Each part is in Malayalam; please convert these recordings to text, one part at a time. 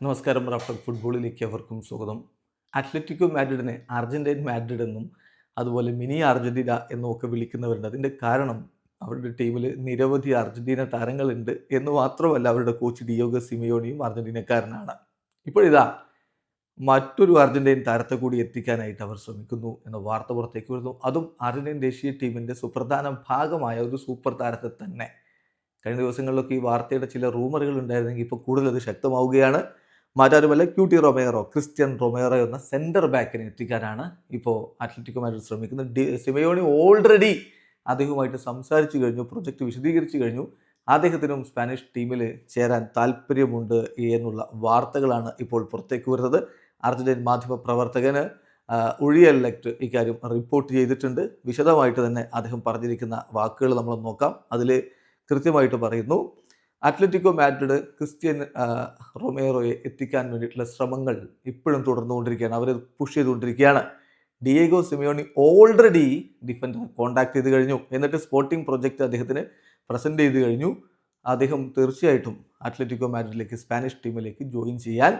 നമസ്കാരം റാഫ്റ്റർ ഫുട്ബോളിലേക്ക് അവർക്കും സ്വാഗതം. അത്ലറ്റിക്കോ മാഡ്രിഡിനെ അർജന്റൈൻ മാഡ്രിഡ് എന്നും അതുപോലെ മിനി അർജന്റീന എന്നും ഒക്കെ വിളിക്കുന്നവരുണ്ട്. അതിന്റെ കാരണം അവരുടെ ടീമിൽ നിരവധി അർജന്റീന താരങ്ങളുണ്ട് എന്ന് മാത്രമല്ല അവരുടെ കോച്ച് ഡിയോഗ സിമിയോണിയും അർജന്റീനക്കാരനാണ് ഇപ്പോഴിതാ മറ്റൊരു അർജന്റൈൻ താരത്തെ കൂടി എത്തിക്കാനായിട്ട് അവർ ശ്രമിക്കുന്നു എന്ന വാർത്ത പുറത്തേക്ക് വരുന്നു. അതും അർജന്റീൻ ദേശീയ ടീമിന്റെ സുപ്രധാന ഭാഗമായ ഒരു സൂപ്പർ താരത്തെ തന്നെ. കഴിഞ്ഞ ദിവസങ്ങളിലൊക്കെ ഈ വാർത്തയുടെ ചില റൂമറുകൾ ഉണ്ടായിരുന്നെങ്കിൽ ഇപ്പോൾ കൂടുതൽ അത് ശക്തമാവുകയാണ്. മാറ്റാരുമല്ല ക്യൂട്ടി റൊമേറോ ക്രിസ്ത്യൻ റൊമേറോ എന്ന സെന്റർ ബാക്കിനെ എത്തിക്കാനാണ് ഇപ്പോൾ അത്ലറ്റിക്കുമായിട്ട് ശ്രമിക്കുന്നത്. സിമയോണി ഓൾറെഡി അദ്ദേഹവുമായിട്ട് സംസാരിച്ചു കഴിഞ്ഞു പ്രൊജക്റ്റ് വിശദീകരിച്ചു കഴിഞ്ഞു. അദ്ദേഹത്തിനും സ്പാനിഷ് ടീമിൽ ചേരാൻ താല്പര്യമുണ്ട് എന്നുള്ള വാർത്തകളാണ് ഇപ്പോൾ പുറത്തേക്ക് വരുന്നത്. അർജന്റീൻ മാധ്യമ പ്രവർത്തകന് ലെക്ട് ഇക്കാര്യം റിപ്പോർട്ട് ചെയ്തിട്ടുണ്ട്. വിശദമായിട്ട് തന്നെ അദ്ദേഹം പറഞ്ഞിരിക്കുന്ന വാക്കുകൾ നമ്മൾ നോക്കാം. അതിൽ കൃത്യമായിട്ട് പറയുന്നു അത്ലറ്റിക്കോ മാഡ്രിഡ് ക്രിസ്ത്യൻ റൊമേറോയെ എത്തിക്കാൻ വേണ്ടിയിട്ടുള്ള ശ്രമങ്ങൾ ഇപ്പോഴും തുടർന്നുകൊണ്ടിരിക്കുകയാണ്. അവരെ പുഷ് ചെയ്തുകൊണ്ടിരിക്കുകയാണ്. Diego Simeone already defender contact ചെയ്ത് കഴിഞ്ഞു. എന്നിട്ട് സ്പോർട്ടിംഗ് പ്രൊജക്റ്റ് അദ്ദേഹത്തിന് പ്രസന്റ് ചെയ്ത് കഴിഞ്ഞു. അദ്ദേഹം തീർച്ചയായിട്ടും അത്ലറ്റിക്കോ മാഡ്രിഡിലേക്ക് സ്പാനിഷ് ടീമിലേക്ക് ജോയിൻ ചെയ്യാൻ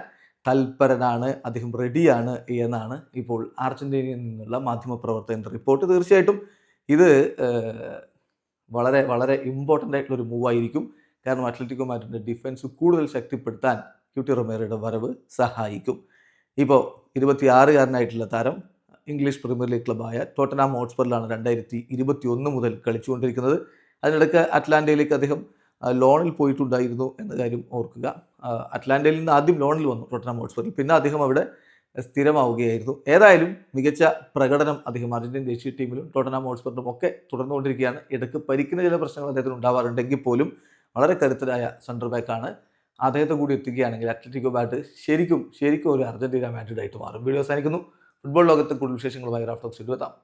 തൽപരനാണ്. അദ്ദേഹം റെഡിയാണ് എന്നാണ് ഇപ്പോൾ അർജന്റീനയിൽ നിന്നുള്ള മാധ്യമപ്രവർത്തകന്റെ റിപ്പോർട്ട് തീർച്ചയായിട്ടും ഇത് വളരെ വളരെ ഇമ്പോർട്ടന്റ് ആയിട്ടുള്ള ഒരു മൂവായിരിക്കും കാരണം അത്ലറ്റിക്കോ മാറ്റിന്റെ ഡിഫൻസ് കൂടുതൽ ശക്തിപ്പെടുത്താൻ ക്യൂട്ടി റൊമേറയുടെ വരവ് സഹായിക്കും. ഇപ്പോൾ ഇരുപത്തിയാറുകാരനായിട്ടുള്ള താരം ഇംഗ്ലീഷ് പ്രീമിയർ ലീഗ് ക്ലബായ ടോട്ടനാം ഹോട്ട്സ്പറിലാണ് രണ്ടായിരത്തി ഇരുപത്തി ഒന്ന് മുതൽ കളിച്ചുകൊണ്ടിരിക്കുന്നത്. അതിനിടയ്ക്ക് അറ്റ്ലാന്റയിലേക്ക് അദ്ദേഹം ലോണിൽ പോയിട്ടുണ്ടായിരുന്നു എന്ന കാര്യം ഓർക്കുക. അറ്റ്ലാന്റയിൽ നിന്ന് ആദ്യം ലോണിൽ വന്നു ടോട്ടനാം ഹോട്ട്സ്പറിൽ പിന്നെ അദ്ദേഹം അവിടെ സ്ഥിരമാവുകയായിരുന്നു. ഏതായാലും മികച്ച പ്രകടനം അദ്ദേഹം അർജന്റീൻ ദേശീയ ടീമിലും ടോട്ടനാം ഹോട്ട്സ്പറിലും ഒക്കെ തുടർന്നുകൊണ്ടിരിക്കുകയാണ്. ഇടയ്ക്ക് പരിക്കുന്ന ചില പ്രശ്നങ്ങൾ അദ്ദേഹത്തിന് ഉണ്ടാവാറുണ്ടെങ്കിൽ പോലും വളരെ കരുത്തരായ സെന്റർ ബാക്കാണ് അദ്ദേഹത്തെ കൂടി എത്തുകയാണെങ്കിൽ അത്ലറ്റിക്കോ ബാറ്റ് ശരിക്കും ശരിക്കും ഒരു അർജന്റീന മാൻഡ്രിഡ് ആയിട്ട് മാറും. വീഡിയോ അവസാനിക്കുന്നു. ഫുട്ബോൾ ലോകത്തെ കൂടുതൽ വിശേഷങ്ങളുമായി റാഫ്റ്റോക്സ് എത്താം.